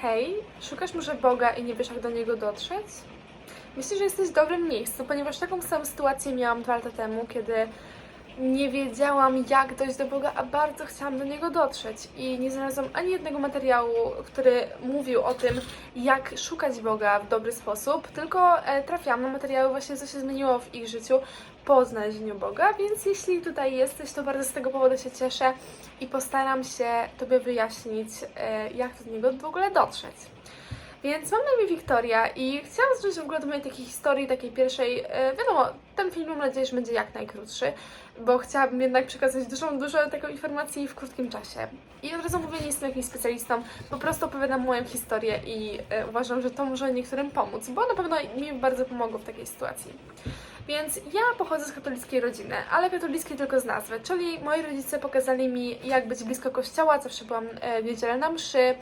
Hej, szukasz może Boga i nie wiesz, jak do Niego dotrzeć? Myślę, że jesteś w dobrym miejscu, ponieważ taką samą sytuację miałam dwa lata temu, kiedy nie wiedziałam, jak dojść do Boga, a bardzo chciałam do Niego dotrzeć. I nie znalazłam ani jednego materiału, który mówił o tym, jak szukać Boga w dobry sposób, tylko e, trafiłam na materiały właśnie, co się zmieniło w ich życiu po znalezieniu Boga, więc jeśli tutaj jesteś, to bardzo z tego powodu się cieszę i postaram się Tobie wyjaśnić, e, jak do Niego w ogóle dotrzeć. Więc mam na imię Wiktoria i chciałam zacząć w ogóle do mojej takiej historii, takiej pierwszej. E, wiadomo, ten film mam nadzieję, że będzie jak najkrótszy, bo chciałabym jednak przekazać dużą, dużo taką informacji w krótkim czasie. I od razu mówię, nie jestem jakimś specjalistą, po prostu opowiadam moją historię i e, uważam, że to może niektórym pomóc, bo na pewno mi bardzo pomogło w takiej sytuacji. Więc ja pochodzę z katolickiej rodziny, ale katolickiej tylko z nazwy, czyli moi rodzice pokazali mi, jak być blisko kościoła, zawsze byłam e, w niedzielę na mszy,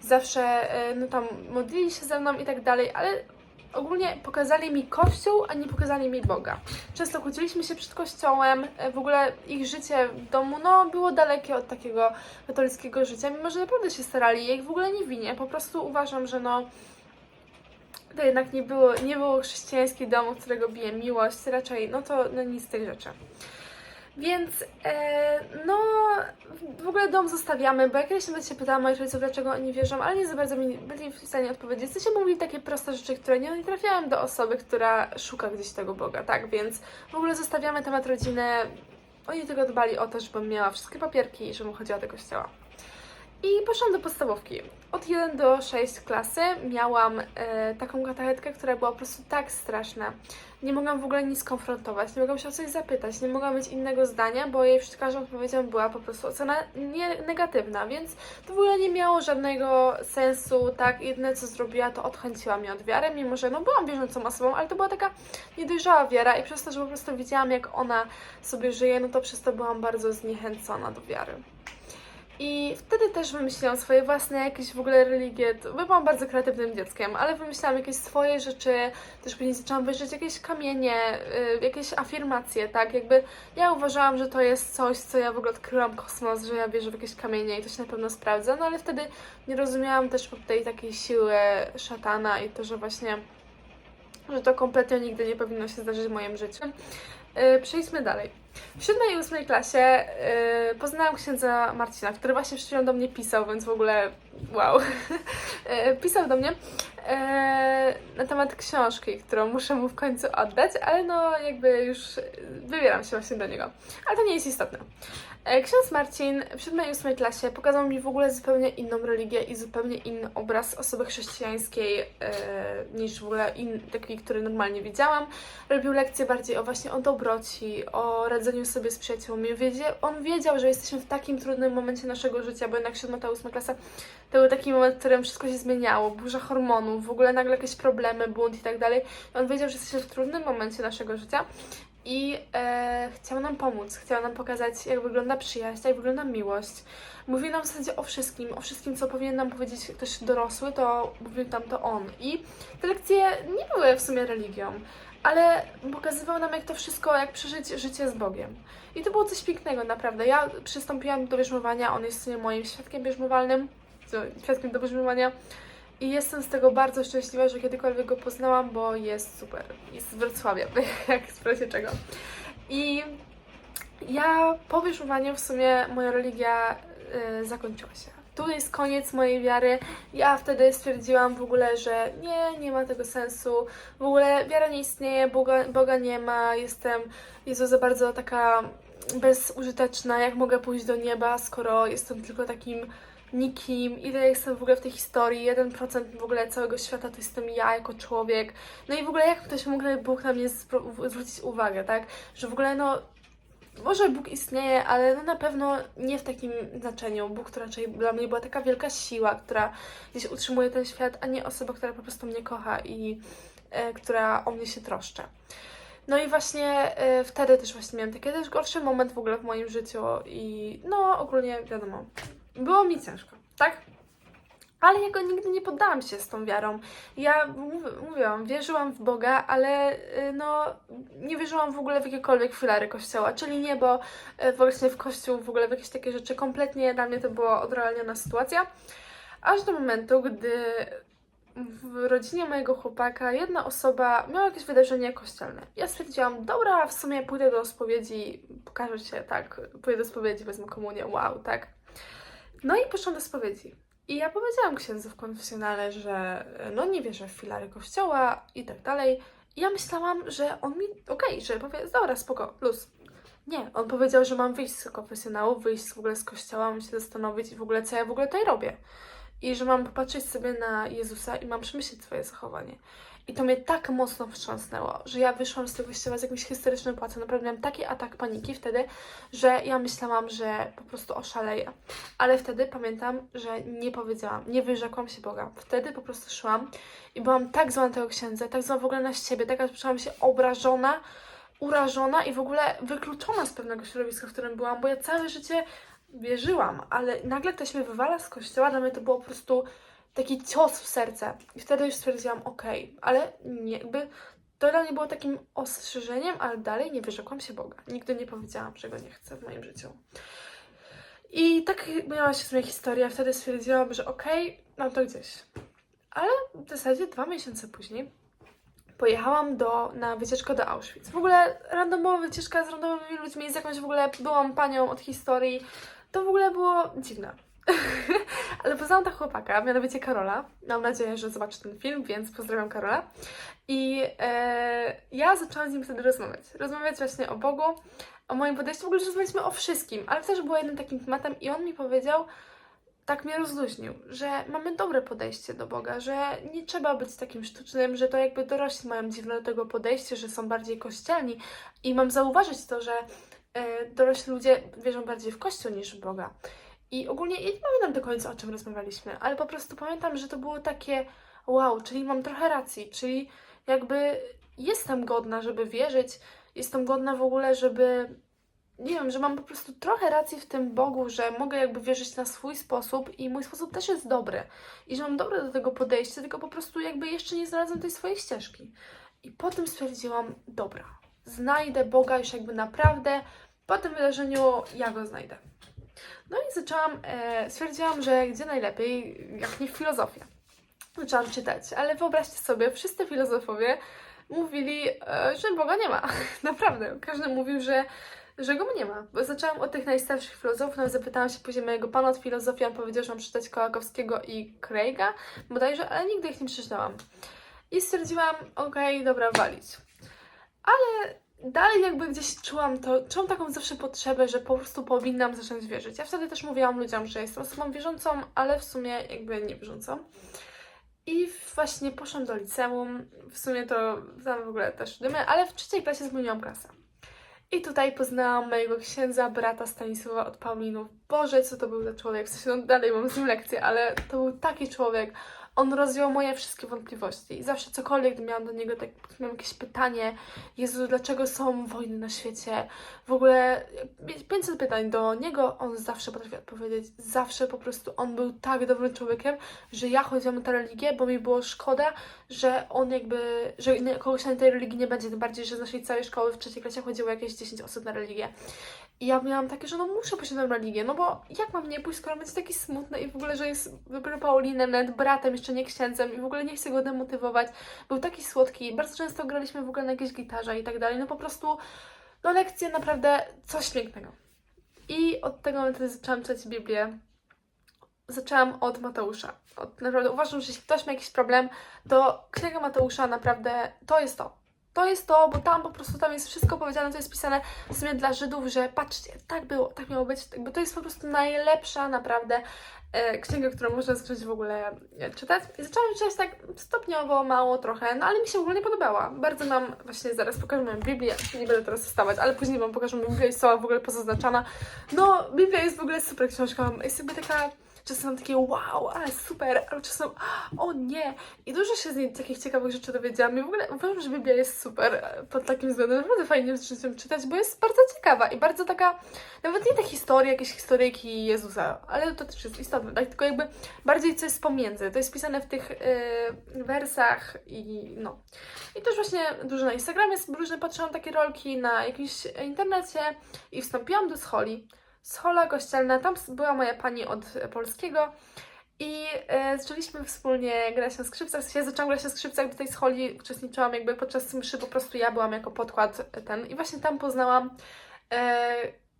zawsze e, no tam modlili się ze mną i tak dalej, ale ogólnie pokazali mi kościół, a nie pokazali mi Boga. Często kłóciliśmy się przed kościołem, e, w ogóle ich życie w domu no, było dalekie od takiego katolickiego życia, mimo że naprawdę się starali, ja ich w ogóle nie winię, po prostu uważam, że no to jednak nie było, nie było chrześcijański dom, w którego bije miłość, raczej no to no nic z tych rzeczy. Więc e, no w ogóle dom zostawiamy, bo jak kiedyś nawet się pytałam moich rodziców, dlaczego oni wierzą, ale nie za bardzo mi byli w stanie odpowiedzieć. W sensie mówili takie proste rzeczy, które nie, nie trafiają do osoby, która szuka gdzieś tego Boga, tak? Więc w ogóle zostawiamy temat rodziny. Oni tylko dbali o to, żebym miała wszystkie papierki i żebym chodziła do kościoła. I poszłam do podstawówki. Od 1 do 6 klasy miałam e, taką katechetkę, która była po prostu tak straszna. Nie mogłam w ogóle nic konfrontować, nie mogłam się o coś zapytać, nie mogłam mieć innego zdania, bo jej przed każdą odpowiedzią była po prostu ocena nie, negatywna, więc to w ogóle nie miało żadnego sensu, tak? Jedyne co zrobiła, to odchęciła mnie od wiary, mimo że no byłam wierzącą osobą, ale to była taka niedojrzała wiara i przez to, że po prostu widziałam jak ona sobie żyje, no to przez to byłam bardzo zniechęcona do wiary. I wtedy też wymyśliłam swoje własne jakieś w ogóle religie. Byłam bardzo kreatywnym dzieckiem, ale wymyślałam jakieś swoje rzeczy, też później zaczęłam wierzyć jakieś kamienie, y, jakieś afirmacje, tak? Jakby ja uważałam, że to jest coś, co ja w ogóle odkryłam kosmos, że ja wierzę w jakieś kamienie i to się na pewno sprawdza, no ale wtedy nie rozumiałam też tej takiej siły szatana i to, że właśnie że to kompletnie nigdy nie powinno się zdarzyć w moim życiu. Yy, przejdźmy dalej. W siódmej i ósmej klasie yy, poznałam księdza Marcina, który właśnie przed chwilą do mnie pisał, więc w ogóle wow. Yy, pisał do mnie yy, na temat książki, którą muszę mu w końcu oddać, ale no jakby już wybieram się właśnie do niego. Ale to nie jest istotne. E, Ksiądz Marcin w siódmej i ósmej klasie pokazał mi w ogóle zupełnie inną religię i zupełnie inny obraz osoby chrześcijańskiej e, niż w ogóle in, taki, który normalnie widziałam. Robił lekcje bardziej o właśnie o dobroci, o radzeniu sobie z przyjaciółmi. Wiedzie, on wiedział, że jesteśmy w takim trudnym momencie naszego życia, bo jednak siódma, ta ósma klasa to był taki moment, w którym wszystko się zmieniało, burza hormonów, w ogóle nagle jakieś problemy, bunt i tak dalej. On wiedział, że jesteśmy w trudnym momencie naszego życia i e, chciał nam pomóc, chciał nam pokazać, jak wygląda przyjaźń, jak wygląda miłość. Mówił nam w zasadzie o wszystkim, o wszystkim, co powinien nam powiedzieć ktoś dorosły, to mówił nam to on. I te lekcje nie były w sumie religią, ale pokazywał nam, jak to wszystko, jak przeżyć życie z Bogiem. I to było coś pięknego, naprawdę. Ja przystąpiłam do bierzmowania, on jest w sumie moim świadkiem bierzmowalnym, świadkiem do bierzmowania. I jestem z tego bardzo szczęśliwa, że kiedykolwiek go poznałam, bo jest super. Jest z Wrocławia, jak z razie czego. I ja po wyżuwaniu w sumie moja religia y, zakończyła się. Tu jest koniec mojej wiary. Ja wtedy stwierdziłam w ogóle, że nie, nie ma tego sensu. W ogóle wiara nie istnieje, Boga, Boga nie ma. Jestem, Jezu, za bardzo taka bezużyteczna. Jak mogę pójść do nieba, skoro jestem tylko takim nikim, ile jestem w ogóle w tej historii, 1% w ogóle całego świata to jestem ja jako człowiek. No i w ogóle jak ktoś mógł Bóg na mnie zwró- zwrócić uwagę, tak? Że w ogóle no może Bóg istnieje, ale no na pewno nie w takim znaczeniu. Bóg to raczej dla mnie była taka wielka siła, która gdzieś utrzymuje ten świat, a nie osoba, która po prostu mnie kocha i e, która o mnie się troszczy. No i właśnie e, wtedy też właśnie miałam taki też gorszy moment w ogóle w moim życiu i no ogólnie wiadomo, było mi ciężko, tak? Ale ja go nigdy nie poddałam się z tą wiarą. Ja mów- mówiłam, wierzyłam w Boga, ale y, no nie wierzyłam w ogóle w jakiekolwiek filary kościoła, czyli niebo, y, właśnie w kościół, w ogóle w jakieś takie rzeczy. Kompletnie dla mnie to była odrealniona sytuacja. Aż do momentu, gdy w rodzinie mojego chłopaka jedna osoba miała jakieś wydarzenie kościelne. Ja stwierdziłam, dobra, w sumie pójdę do spowiedzi, pokażę się, tak, pójdę do spowiedzi, wezmę komunię, wow, tak. No i poszłam do spowiedzi. I ja powiedziałam księdzu w konfesjonale, że no nie wierzę w filary kościoła i tak dalej. I ja myślałam, że on mi, okej, że powie, dobra, spoko, plus. Nie, on powiedział, że mam wyjść z konfesjonału, wyjść w ogóle z kościoła, mam się zastanowić w ogóle, co ja w ogóle tutaj robię. I że mam popatrzeć sobie na Jezusa i mam przemyśleć swoje zachowanie. I to mnie tak mocno wstrząsnęło, że ja wyszłam z tego kościoła z jakimś historycznym płacem. Naprawdę miałam taki atak paniki wtedy, że ja myślałam, że po prostu oszaleję. Ale wtedy pamiętam, że nie powiedziałam, nie wyrzekłam się Boga. Wtedy po prostu szłam i byłam tak zła na tego księdza, tak zła w ogóle na siebie, taka czułam się obrażona, urażona i w ogóle wykluczona z pewnego środowiska, w którym byłam, bo ja całe życie wierzyłam, ale nagle ktoś mnie wywala z kościoła, dla mnie to było po prostu taki cios w serce. I wtedy już stwierdziłam, okej, ale nie, jakby to dla mnie było takim ostrzeżeniem, ale dalej nie wyrzekłam się Boga. Nigdy nie powiedziałam, że Go nie chcę w moim życiu. I tak miała się sumie historia. Wtedy stwierdziłam, że okej, mam to gdzieś. Ale w zasadzie dwa miesiące później pojechałam do, na wycieczkę do Auschwitz. W ogóle randomowa wycieczka z randomowymi ludźmi, z jakąś w ogóle byłam panią od historii. To w ogóle było dziwne. Ale poznałam tak chłopaka, mianowicie Karola. Mam nadzieję, że zobaczy ten film, więc pozdrawiam Karola. I e, ja zaczęłam z nim wtedy rozmawiać. Rozmawiać właśnie o Bogu, o moim podejściu. W ogóle rozmawialiśmy o wszystkim, ale też było jednym takim tematem i on mi powiedział, tak mnie rozluźnił, że mamy dobre podejście do Boga, że nie trzeba być takim sztucznym, że to jakby dorośli mają dziwne do tego podejście, że są bardziej kościelni i mam zauważyć to, że dorośli ludzie wierzą bardziej w Kościół niż w Boga. I ogólnie ja nie pamiętam do końca o czym rozmawialiśmy, ale po prostu pamiętam, że to było takie wow, czyli mam trochę racji, czyli jakby jestem godna, żeby wierzyć, jestem godna w ogóle, żeby nie wiem, że mam po prostu trochę racji w tym Bogu, że mogę jakby wierzyć na swój sposób i mój sposób też jest dobry. I że mam dobre do tego podejście, tylko po prostu jakby jeszcze nie znalazłam tej swojej ścieżki. I potem stwierdziłam, dobra, znajdę Boga już jakby naprawdę, po tym wydarzeniu ja go znajdę. No i zaczęłam, e, stwierdziłam, że gdzie najlepiej, jak nie w filozofię. Zaczęłam czytać, ale wyobraźcie sobie, wszyscy filozofowie mówili, e, że Boga nie ma. Naprawdę, każdy mówił, że że go nie ma. Bo zaczęłam od tych najstarszych filozofów, nawet zapytałam się później mojego pana od filozofii, on powiedział, że mam przeczytać Kołakowskiego i Craiga, bodajże, ale nigdy ich nie przeczytałam. I stwierdziłam, okej, dobra, walić. Ale dalej jakby gdzieś czułam to, czułam taką zawsze potrzebę, że po prostu powinnam zacząć wierzyć. Ja wtedy też mówiłam ludziom, że jestem osobą wierzącą, ale w sumie jakby nie wierzącą. I właśnie poszłam do liceum, w sumie to tam w ogóle też dymy, ale w trzeciej klasie zmieniłam klasę. I tutaj poznałam mojego księdza, brata Stanisława od Paulinów. Boże, co to był za człowiek. W sensie, no dalej mam z nim lekcję, ale to był taki człowiek. On rozjął moje wszystkie wątpliwości. I zawsze cokolwiek miałam do niego, tak miałam jakieś pytanie, Jezu, dlaczego są wojny na świecie? W ogóle 500 pytań do niego, on zawsze potrafił odpowiedzieć. Zawsze po prostu on był tak dobrym człowiekiem, że ja chodziłam na tę religię, bo mi było szkoda, że on jakby, że kogoś na tej religii nie będzie, tym bardziej, że z naszej całej szkoły w trzeciej klasie chodziło jakieś 10 osób na religię. I ja miałam takie, że no muszę pójść na religię, no bo jak mam nie pójść, skoro będzie taki smutny i w ogóle, że jest dopiero Paulinem, nawet bratem, jeszcze nie księdzem i w ogóle nie chcę go demotywować. Był taki słodki, bardzo często graliśmy w ogóle na jakiejś gitarze i tak dalej, no po prostu, no lekcje naprawdę coś pięknego. I od tego momentu zaczęłam czytać Biblię. Zaczęłam od Mateusza. Od, naprawdę uważam, że jeśli ktoś ma jakiś problem, to Księga Mateusza naprawdę to jest to. To jest to, bo tam po prostu tam jest wszystko powiedziane, to jest pisane w sumie dla Żydów, że patrzcie, tak było, tak miało być, bo to jest po prostu najlepsza naprawdę e, księga, którą można zacząć w ogóle e, czytać. I zaczęłam czytać tak stopniowo, mało trochę, no ale mi się w ogóle nie podobała. Bardzo mam, właśnie zaraz pokażę moją Biblię, nie będę teraz wstawać, ale później Wam pokażę moją Biblię, jest cała w ogóle pozaznaczana. No, Biblia jest w ogóle super książką, jest jakby taka czasem mam takie wow, ale super, ale czasem o nie. I dużo się z niej takich ciekawych rzeczy dowiedziałam. I w ogóle uważam, że Biblia jest super e, pod takim względem. Naprawdę fajnie ją czytać, bo jest bardzo ciekawa i bardzo taka, nawet nie te historie, jakieś historyjki Jezusa, ale to też jest istotne, tak? Tylko jakby bardziej coś pomiędzy. To jest pisane w tych e, wersach i no. I też właśnie dużo na Instagramie różne patrzyłam takie rolki na jakimś internecie i wstąpiłam do scholi. Schola kościelna, tam była moja pani od polskiego I e, zaczęliśmy wspólnie grać na skrzypcach. W zaczęłam grać na skrzypcach, tutaj z Holly uczestniczyłam jakby podczas mszy, po prostu ja byłam jako podkład ten. I właśnie tam poznałam, e,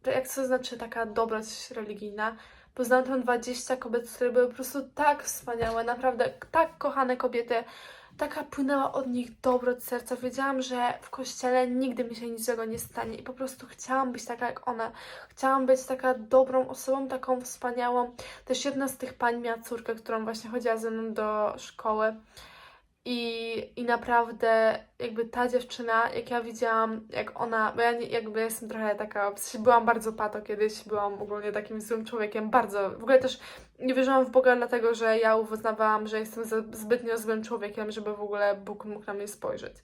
jak to znaczy taka dobroć religijna. Poznałam tam 20 kobiet, które były po prostu tak wspaniałe, naprawdę tak kochane kobiety. Taka płynęła od nich dobroć serca. Wiedziałam, że w kościele nigdy mi się nic złego nie stanie i po prostu chciałam być taka jak one. Chciałam być taka dobrą osobą, taką wspaniałą. Też jedna z tych pań miała córkę, którą właśnie chodziła ze mną do szkoły. I, I naprawdę jakby ta dziewczyna, jak ja widziałam, jak ona, bo ja nie, jakby jestem trochę taka, byłam bardzo pato kiedyś, byłam ogólnie takim złym człowiekiem, bardzo, w ogóle też nie wierzyłam w Boga dlatego, że ja uznawałam, że jestem zbytnio złym człowiekiem, żeby w ogóle Bóg mógł na mnie spojrzeć.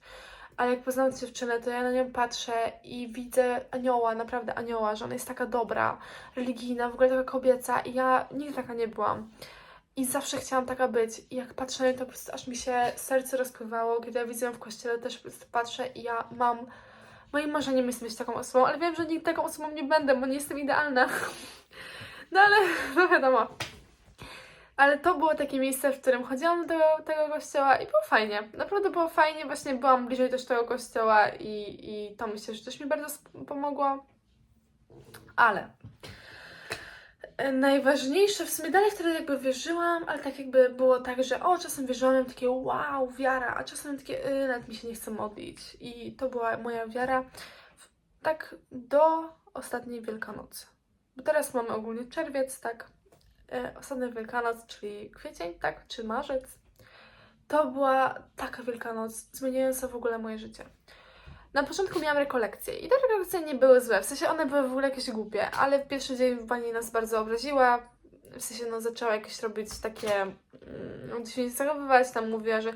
Ale jak poznałam dziewczynę, to ja na nią patrzę i widzę anioła, naprawdę anioła, że ona jest taka dobra, religijna, w ogóle taka kobieca i ja nigdy taka nie byłam. I zawsze chciałam taka być. I jak patrzę na nią, to po prostu aż mi się serce rozpływało. Kiedy ja widzę ją w kościele, też po prostu patrzę i ja mam... Moim marzeniem jest być taką osobą, ale wiem, że nigdy taką osobą nie będę, bo nie jestem idealna. No ale no wiadomo. Ale to było takie miejsce, w którym chodziłam do tego, kościoła i było fajnie. Naprawdę było fajnie, właśnie byłam bliżej też tego kościoła i, i to myślę, że też mi bardzo pomogło. Ale e, najważniejsze, w sumie dalej wtedy jakby wierzyłam, ale tak jakby było tak, że o, czasem wierzyłam, takie wow, wiara, a czasem takie, yy, nawet mi się nie chce modlić. I to była moja wiara tak do ostatniej Wielkanocy. Bo teraz mamy ogólnie czerwiec, tak? E, ostatnia Wielkanoc, czyli kwiecień, tak? Czy marzec. To była taka Wielkanoc, zmieniająca w ogóle moje życie. Na początku miałam rekolekcje i te rekolekcje nie były złe, w sensie one były w ogóle jakieś głupie, ale w pierwszy dzień pani nas bardzo obraziła, w sensie no zaczęła jakieś robić takie, gdzieś się zachowywać, tam mówiła, że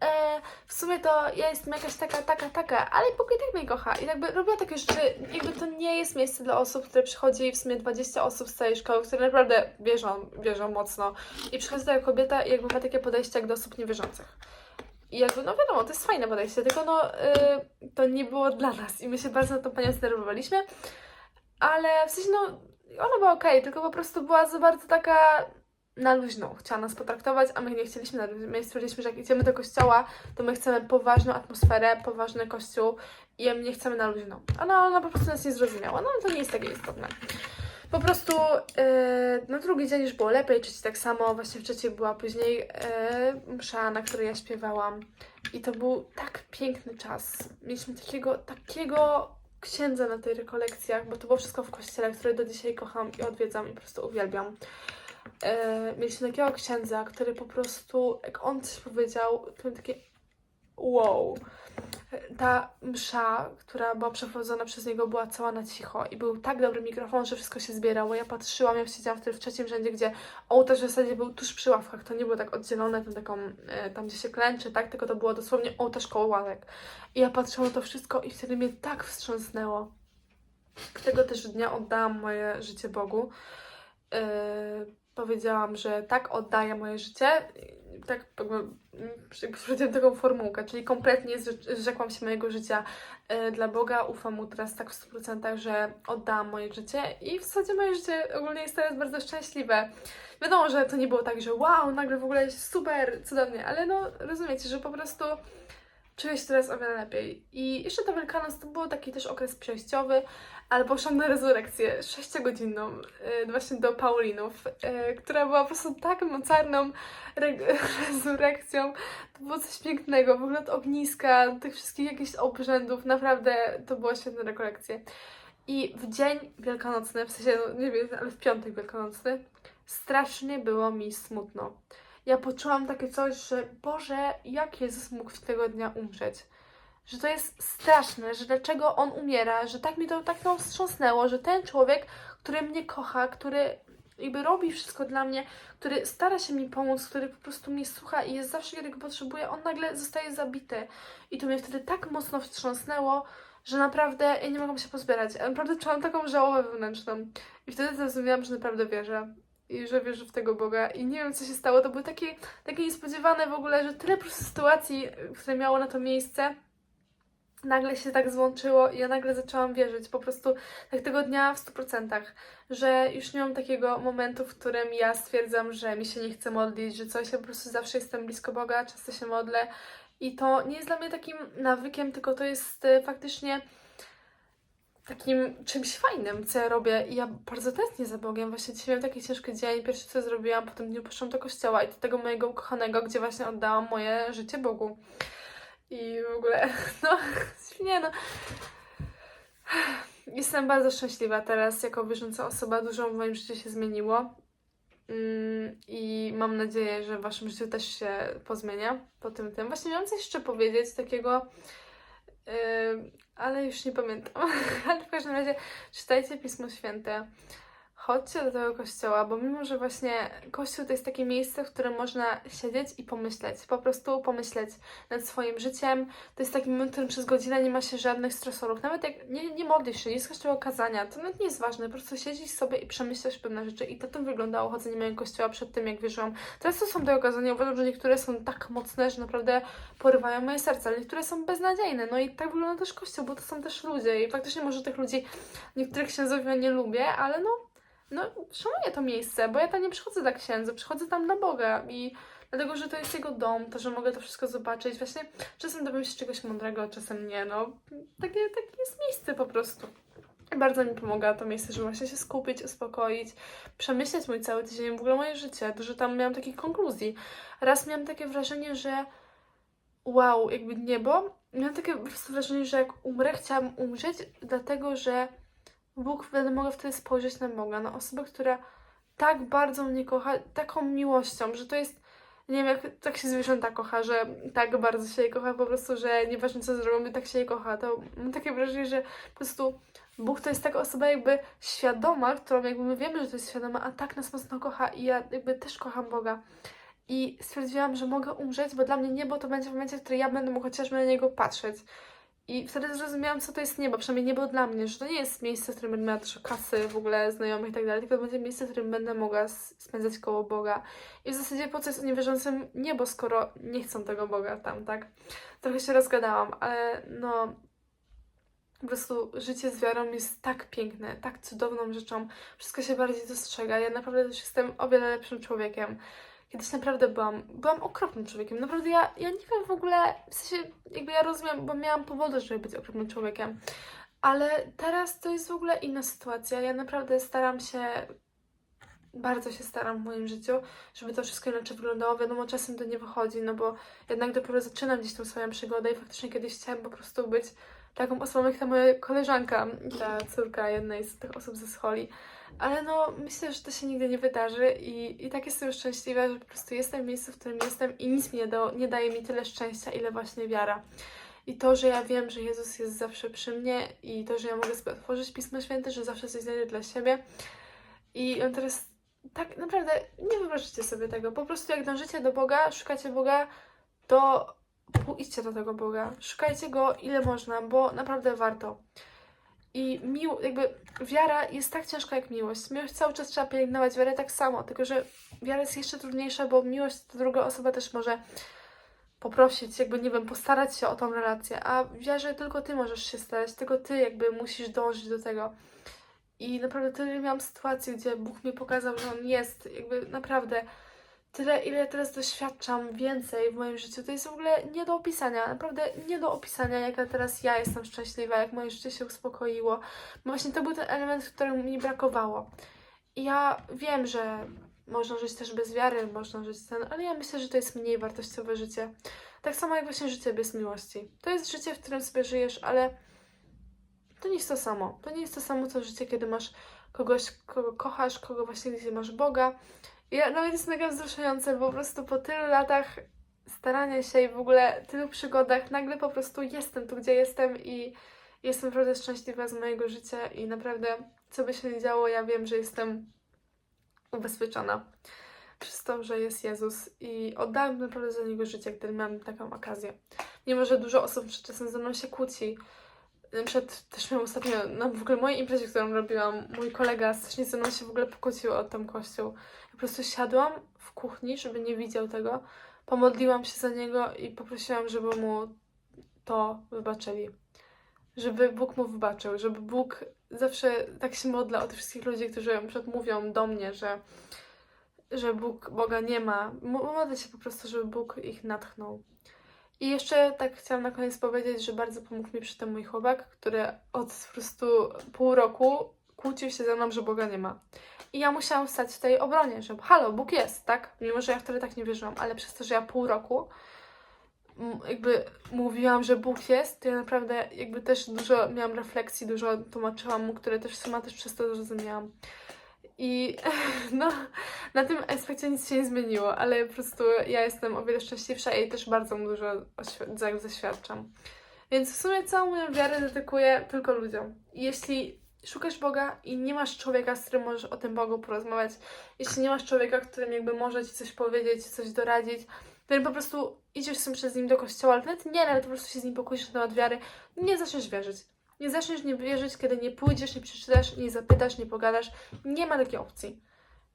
e, w sumie to ja jestem jakaś taka, taka, taka, ale Bóg i tak mnie kocha. I jakby robiła takie rzeczy, jakby to nie jest miejsce dla osób, które przychodzi w sumie 20 osób z całej szkoły, które naprawdę wierzą, wierzą mocno. I przychodzi taka kobieta i jakby ma takie podejście jak do osób niewierzących. I jakby, no wiadomo, to jest fajne podejście, tylko no y, to nie było dla nas i my się bardzo na tą panią zdenerwowaliśmy, ale w sensie no ona była okej, tylko po prostu była za bardzo taka na luźno, chciała nas potraktować, a my nie chcieliśmy na luźno. My stwierdziliśmy, że jak idziemy do kościoła, to my chcemy poważną atmosferę, poważny kościół i my nie chcemy na luźno. Ona, ona po prostu nas nie zrozumiała, no to nie jest takie istotne. Po prostu yy, na drugi dzień już było lepiej, trzeci tak samo, właśnie w trzeciej była później yy, msza, na której ja śpiewałam i to był tak piękny czas. Mieliśmy takiego, takiego księdza na tej rekolekcjach, bo to było wszystko w kościele, który do dzisiaj kocham i odwiedzam i po prostu uwielbiam. E, mieliśmy takiego księdza, który po prostu, jak on coś powiedział, to miałem takie wow. Ta msza, która była przeprowadzona przez niego, była cała na cicho i był tak dobry mikrofon, że wszystko się zbierało. Ja patrzyłam, ja siedziałam wtedy w trzecim rzędzie, gdzie ołtarz w zasadzie był tuż przy ławkach. To nie było tak oddzielone, tam, taką, e, tam gdzie się klęczy, tak? Tylko to było dosłownie ołtarz koło ławek. I ja patrzyłam na to wszystko i wtedy mnie tak wstrząsnęło. Tego też dnia oddałam moje życie Bogu. Yy, powiedziałam, że tak oddaję moje życie. Tak jakby mm, taką formułkę, czyli kompletnie zrze- zrzekłam się mojego życia yy, dla Boga. Ufam mu teraz tak w 100%, że oddałam moje życie i w zasadzie moje życie ogólnie jest teraz bardzo szczęśliwe. Wiadomo, że to nie było tak, że wow, nagle w ogóle super, cudownie, ale no rozumiecie, że po prostu czuję się teraz o wiele lepiej. I jeszcze ta Wielkanoc to był taki też okres przejściowy, ale poszłam na rezurekcję sześciogodzinną yy, właśnie do Paulinów, yy, która była po prostu tak mocarną re- rezurekcją. To było coś pięknego, w ogóle od ogniska, tych wszystkich jakichś obrzędów, naprawdę to była świetna rekolekcja. I w dzień wielkanocny, w sensie, no, nie wiem, ale w piątek wielkanocny, strasznie było mi smutno. Ja poczułam takie coś, że Boże, jak Jezus mógł w tego dnia umrzeć? Że to jest straszne, że dlaczego On umiera, że tak mi to tak to wstrząsnęło, że ten człowiek, który mnie kocha, który jakby robi wszystko dla mnie, który stara się mi pomóc, który po prostu mnie słucha i jest zawsze, kiedy go potrzebuję, on nagle zostaje zabity. I to mnie wtedy tak mocno wstrząsnęło, że naprawdę ja nie mogłam się pozbierać. Ja naprawdę czułam taką żałobę wewnętrzną. I wtedy zrozumiałam, że naprawdę wierzę. I że wierzę w tego Boga. I nie wiem, co się stało. To były takie, takie niespodziewane w ogóle, że tyle po prostu sytuacji, które miało na to miejsce. nagle się tak złączyło i ja nagle zaczęłam wierzyć, po prostu tak tego dnia w 100%, że już nie mam takiego momentu, w którym ja stwierdzam, że mi się nie chce modlić, że coś, ja po prostu zawsze jestem blisko Boga, często się modlę i to nie jest dla mnie takim nawykiem, tylko to jest e, faktycznie takim czymś fajnym, co ja robię i ja bardzo tęsknię za Bogiem. Właśnie dzisiaj miałam taki ciężki dzień, pierwsze co zrobiłam, po tym dniu poszłam do kościoła i do tego mojego ukochanego, gdzie właśnie oddałam moje życie Bogu. I w ogóle, no, nie no. Jestem bardzo szczęśliwa teraz jako wierząca osoba. Dużo w moim życiu się zmieniło. Mm, I mam nadzieję, że w waszym życiu też się pozmienia po tym tym. Właśnie miałam coś jeszcze powiedzieć takiego, yy, ale już nie pamiętam. ale w każdym razie czytajcie Pismo Święte. Chodźcie do tego kościoła, bo mimo, że właśnie kościół to jest takie miejsce, w którym można siedzieć i pomyśleć, po prostu pomyśleć nad swoim życiem. To jest taki moment, w którym przez godzinę nie ma się żadnych stresorów. Nawet jak nie, nie modlisz się, nie jest kościoła kazania, to nawet nie jest ważne, po prostu siedzisz sobie i przemyślasz pewne rzeczy. I to tym wyglądało chodzenie mojego kościoła przed tym, jak wierzyłam. Teraz to są te okazania, uważam, że niektóre są tak mocne, że naprawdę porywają moje serce, ale niektóre są beznadziejne. No i tak wygląda też kościół, bo to są też ludzie i faktycznie może tych ludzi, niektórych ja nie lubię, ale no no, szanuję to miejsce, bo ja tam nie przychodzę dla księdza, przychodzę tam dla Boga i dlatego, że to jest jego dom, to, że mogę to wszystko zobaczyć. Właśnie czasem dowiem się czegoś mądrego, czasem nie, no. Takie, takie jest miejsce po prostu. Bardzo mi pomaga to miejsce, żeby właśnie się skupić, uspokoić, przemyśleć mój cały tydzień, w ogóle moje życie. Dużo tam miałam takich konkluzji. Raz miałam takie wrażenie, że wow, jakby niebo. Miałam takie po prostu wrażenie, że jak umrę, chciałam umrzeć, dlatego, że Bóg wtedy mogę wtedy spojrzeć na Boga, na osobę, która tak bardzo mnie kocha, taką miłością, że to jest, nie wiem, jak tak się zwierzęta kocha, że tak bardzo się jej kocha, po prostu, że nieważne co zrobimy, tak się jej kocha, to mam takie wrażenie, że po prostu Bóg to jest taka osoba jakby świadoma, którą jakby my wiemy, że to jest świadoma, a tak nas mocno kocha i ja jakby też kocham Boga. I stwierdziłam, że mogę umrzeć, bo dla mnie niebo to będzie w momencie, w którym ja będę mógł chociażby na niego patrzeć. I wtedy zrozumiałam, co to jest niebo, przynajmniej niebo dla mnie, że to nie jest miejsce, w którym będę miała dużo kasy, w ogóle znajomych i tak dalej, tylko to będzie miejsce, w którym będę mogła spędzać koło Boga. I w zasadzie po co jest niewierzącym niebo, skoro nie chcą tego Boga tam, tak? Trochę się rozgadałam, ale no... Po prostu życie z wiarą jest tak piękne, tak cudowną rzeczą. Wszystko się bardziej dostrzega. Ja naprawdę też jestem o wiele lepszym człowiekiem. Kiedyś naprawdę byłam, byłam okropnym człowiekiem. Naprawdę ja, ja nie wiem w ogóle, w sensie jakby ja rozumiem, bo miałam powody, żeby być okropnym człowiekiem. Ale teraz to jest w ogóle inna sytuacja. Ja naprawdę staram się, bardzo się staram w moim życiu, żeby to wszystko inaczej wyglądało. Wiadomo, czasem to nie wychodzi, no bo jednak dopiero zaczynam gdzieś tą swoją przygodę i faktycznie kiedyś chciałam po prostu być taką osobą jak ta moja koleżanka, ta córka jednej z tych osób ze scholi. Ale no, myślę, że to się nigdy nie wydarzy i, i tak jestem szczęśliwa, że po prostu jestem w miejscu, w którym jestem i nic mi nie, do, nie daje mi tyle szczęścia, ile właśnie wiara. I to, że ja wiem, że Jezus jest zawsze przy mnie i to, że ja mogę sobie otworzyć Pismo Święte, że zawsze coś znajdę dla siebie. I on teraz, tak naprawdę, nie wyobraźcie sobie tego. Po prostu jak dążycie do Boga, szukacie Boga, to idźcie do tego Boga. Szukajcie Go ile można, bo naprawdę warto. I mił, jakby wiara jest tak ciężka jak miłość. Miłość cały czas trzeba pielęgnować, wiarę tak samo, tylko że wiara jest jeszcze trudniejsza, bo miłość to druga osoba też może poprosić, jakby nie wiem, postarać się o tą relację, a w wiarze tylko ty możesz się starać, tylko ty jakby musisz dążyć do tego. I naprawdę tyle miałam sytuacji, gdzie Bóg mi pokazał, że On jest, jakby naprawdę tyle, ile teraz doświadczam więcej w moim życiu, to jest w ogóle nie do opisania, naprawdę nie do opisania, jaka teraz ja jestem szczęśliwa, jak moje życie się uspokoiło. Bo właśnie to był ten element, którego mi brakowało. I ja wiem, że można żyć też bez wiary, można żyć ten, ale ja myślę, że to jest mniej wartościowe życie. Tak samo jak właśnie życie bez miłości. To jest życie, w którym sobie żyjesz, ale to nie jest to samo. To nie jest to samo, co życie, kiedy masz kogoś, kogo kochasz, kogo właśnie gdzie masz Boga. Ja, nawet jest mega wzruszające, bo po prostu po tylu latach starania się i w ogóle tylu przygodach, nagle po prostu jestem tu, gdzie jestem i jestem naprawdę szczęśliwa z mojego życia i naprawdę, co by się nie działo, ja wiem, że jestem ubezpieczona przez to, że jest Jezus i oddałam naprawdę za Niego życie, gdy miałam taką okazję. Mimo, że dużo osób czasem ze mną się kłóci, na przykład też miałam ostatnio, na w ogóle mojej imprezie, którą robiłam, mój kolega strasznie ze mną się w ogóle pokłócił o tam kościół. Ja po prostu siadłam w kuchni, żeby nie widział tego, pomodliłam się za niego i poprosiłam, żeby mu to wybaczyli. Żeby Bóg mu wybaczył, żeby Bóg zawsze tak się modla o tych wszystkich ludzi, którzy mówią do mnie, że, że Bóg, Boga nie ma. Modlę się po prostu, żeby Bóg ich natchnął. I jeszcze tak chciałam na koniec powiedzieć, że bardzo pomógł mi przy tym mój chłopak, który od po prostu pół roku kłócił się ze mną, że Boga nie ma. I ja musiałam stać w tej obronie, że halo, Bóg jest, tak? Mimo, że ja wtedy tak nie wierzyłam, ale przez to, że ja pół roku jakby mówiłam, że Bóg jest, to ja naprawdę jakby też dużo miałam refleksji, dużo tłumaczyłam mu, które też sama też przez to zrozumiałam. I no, na tym aspekcie nic się nie zmieniło, ale po prostu ja jestem o wiele szczęśliwsza i też bardzo mu dużo zaświadczam. Więc w sumie całą moją wiarę dedykuję tylko ludziom. Jeśli szukasz Boga i nie masz człowieka, z którym możesz o tym Bogu porozmawiać, jeśli nie masz człowieka, którym jakby może ci coś powiedzieć, coś doradzić, którym po prostu idziesz sobie przez nim do kościoła, ale nawet nie, ale po prostu się z nim pokłócisz na temat wiary, nie zaczniesz wierzyć. Nie zaczniesz nie wierzyć, kiedy nie pójdziesz, nie przeczytasz, nie zapytasz, nie pogadasz. Nie ma takiej opcji.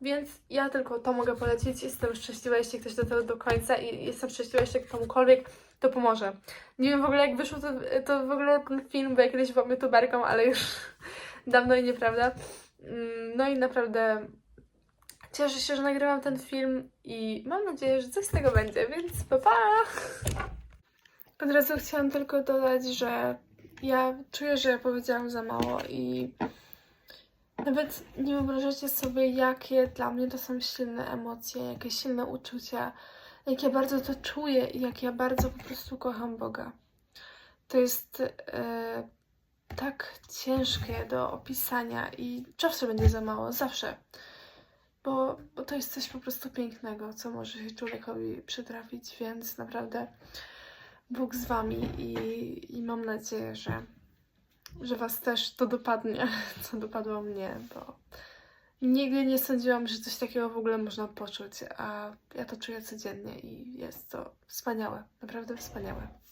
Więc ja tylko to mogę polecić. Jestem szczęśliwa, jeśli ktoś do tego do końca i jestem szczęśliwa, jeśli komukolwiek to pomoże. Nie wiem w ogóle jak wyszło to, to w ogóle ten film, bo ja kiedyś byłam youtuberką, ale już dawno i nieprawda. Mm, No i naprawdę cieszę się, że nagrywam ten film i mam nadzieję, że coś z tego będzie, więc pa pa! Od razu chciałam tylko dodać, że ja czuję, że ja powiedziałam za mało i nawet nie wyobrażacie sobie, jakie dla mnie to są silne emocje, jakie silne uczucia, jak ja bardzo to czuję i jak ja bardzo po prostu kocham Boga. To jest e, tak ciężkie do opisania i zawsze będzie za mało, zawsze. Bo, bo to jest coś po prostu pięknego, co może się człowiekowi przytrafić, więc naprawdę Bóg z wami i, i mam nadzieję, że, że was też to dopadnie, co dopadło mnie, bo nigdy nie sądziłam, że coś takiego w ogóle można poczuć, a ja to czuję codziennie i jest to wspaniałe, naprawdę wspaniałe.